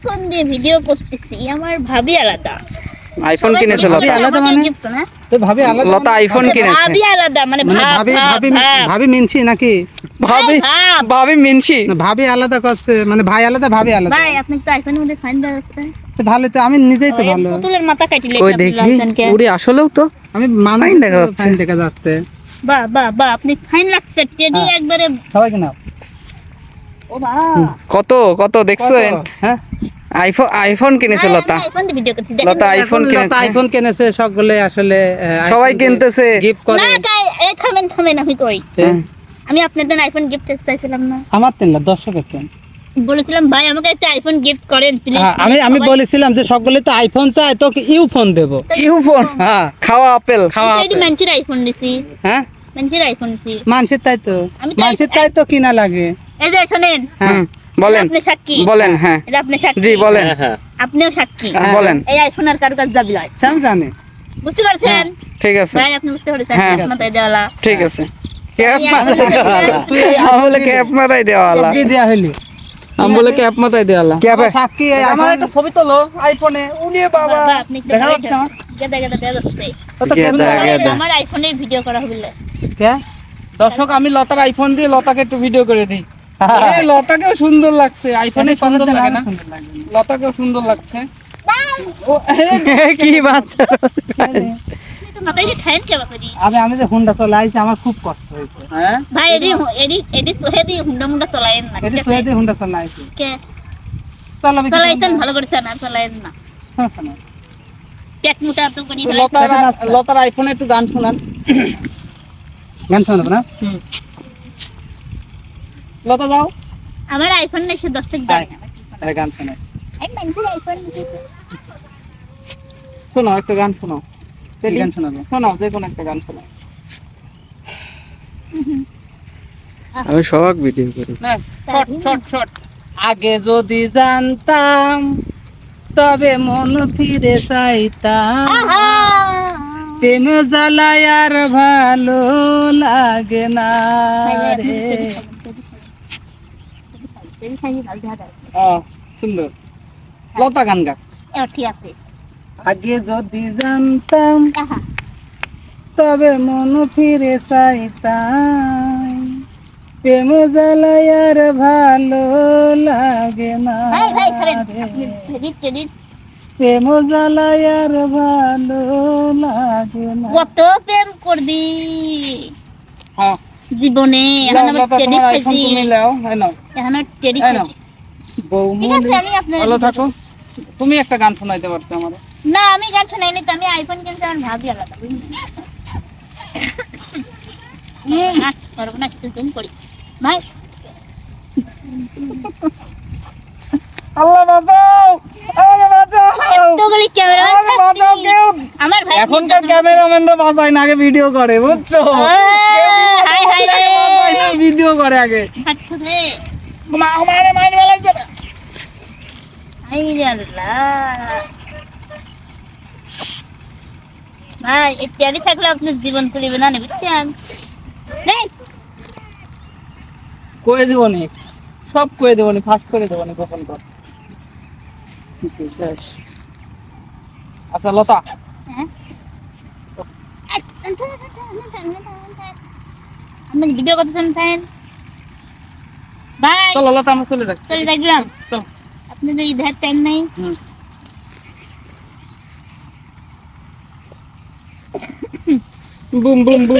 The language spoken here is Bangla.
আইফোন দিয়ে ভিডিও করতেছি আমার ভাবি আলাদা। আইফোন কিনেছে লতা। আলাদা মানে? তো ভাবি আলাদা লতা আইফোন কিনেছে। ভাবি আলাদা মানে মানে ভাবি ভাবি ভাবি মিনছি নাকি? ভাবি ভাব। ভাবি মিনছি। ভাবি আলাদা করছে মানে ভাই আলাদা ভাবি আলাদা। ভাই আপনি তো আইফোনের মধ্যে ফাইন দেওয়া তো ভালো তো আমি নিজেই তো ভালো। পুতুলের মাথা কাটিলে ওই দেখি উড়ি আসলেও তো আমি মানাই দেখা যাচ্ছে। ফাইন দেখা যাচ্ছে। বাহ বাহ বাহ আপনি ফাইন লাগছে টেডি হ্যাঁ। একবারে সবাইকে নাও। ও বাহ কত কত দেখছেন? হ্যাঁ। আইফোন আইফোন কিনেছে লতা। আইফোন লতা কিনেছে। আইফোন কিনেছে সবগুলো আসলে সবাই কিনতেছে। গিফট করে। না গাই এই থামেন থামেন আমি কই? হ্যাঁ। আমি আপনাদের আইফোন গিফট চাইছিলাম না। আমার তিন দর্শকের কেন? বলেছিলাম ভাই আমাকে একটা আইফোন গিফট করেন প্লিজ হ্যাঁ, আমি আমি বলেছিলাম যে সবগুলো তো আইফোন চাই তোকে ইউ ফোন দেবো। ইউফোন? হ্যাঁ। খাওয়া আপেল। খাওয়া মানচির আইফোন দিছি। হ্যাঁ? মানচির আইফোন দিছি। তাই তো। মানুষের তাই তো কিনা লাগে। এই যে শুনেন। হ্যাঁ বলেন আপনি সাক্ষী। বলেন হ্যাঁ। এটা আপনি সাক্ষী। জি বলেন। আপনিও সাক্ষী। হ্যাঁ। বলেন। এই আইফোন আর কারও কাছে যাবি লয়। চান জানে। বুঝতে পারছেন? ঠিক আছে। ভাই আপনি বুঝতে পারছেন হ্যাঁ। দেওয়ালা। ঠিক আছে। ক্যাপ তুই এই আমি বলে ক্যাপ মাথায় দেওয়ালা। দিয়ে দেওয়া হইলি। আমি বলে ক্যাপ মাথায় দেওয়ালা। আবার সাক্ষী আমার একটা ছবি তোলো আইফোনে। উড়িয়ে বাবা বাবা। আপনি দেখা যাচ্ছে গেদা গেদা যাচ্ছে। আমার আইফোনের ভিডিও করা হবে কে? দর্শক আমি লতার আইফোন দিয়ে লতাকে একটু ভিডিও করে দিই। লতাকেও সুন্দর লাগছে। আইফোনে সুন্দর লাগে না? লতাকেও সুন্দর লাগছে। কি বাচ্চা। আমি আমি যে হুন্ডা চলে আমার খুব কষ্ট হয়েছে। হ্যাঁ? ভাই এডি এডি এডি সোহে হুন্ডা মুন্ডা না হুন্ডা চলে আইছি কে? চলো আমি চলাইছেন ভালো না। পেট মোটা তো করি না। লতার আইফোনে একটু গান শোনান। গান শোনাবো না? লতা যাও আমার আইফোন নেই সে দর্শক গান শোনাই এই শোনাও একটা গান শোনাও। গান শোনাবো? শোনাও যে কোনো একটা গান শোনাও। আমি সবাক ভিডিও করি। শর্ট শর্ট শর্ট আগে যদি জানতাম তবে মন ফিরে চাইতাম। প্রেম জ্বালায় আর ভালো লাগে না রে। ও সুন্দর। লতা গান গা ঠিক আছে। আগে যদি জানতাম তবে মন ফিরে চাইতাম। প্রেম জ্বালায় আর ভালো লাগে না প্রেম জ্বালায় আর ভালো লাগে না। কত প্রেম করবি? হ্যাঁ জীবনে এখন আমার তুমি নাও এখন ভালো থাকো। একটা গান শোনাইতে আমার। না আমি গান শোনাইনি তো আমি আইফোন কিনতে আমার ভাবি আলাদা না ভাই। আল্লাহ বাঁচাও এখনকার ক্যামেরাম্যানরা বাঁচায় না আগে ভিডিও করে বুঝছ? ভিডিও করে আগে। মা আমারে মাইর আল্লাহ। ভাই এই থাকলে আপনার জীবন চলিবে না নে বুঝছেন? নেই। কয়ে দেবো নি। সব কয়ে দেবো নি ফার্স্ট করে দেবো নি গোপন কর। আচ্ছা লতা। হ্যাঁ? আপনি ভিডিও করতেছেন ফ্যান বাই চলো লতা আমরা চলে যাই। চলে দেখলাম চল। আপনাদের ইধার টাইম নেই। Boom boom boom.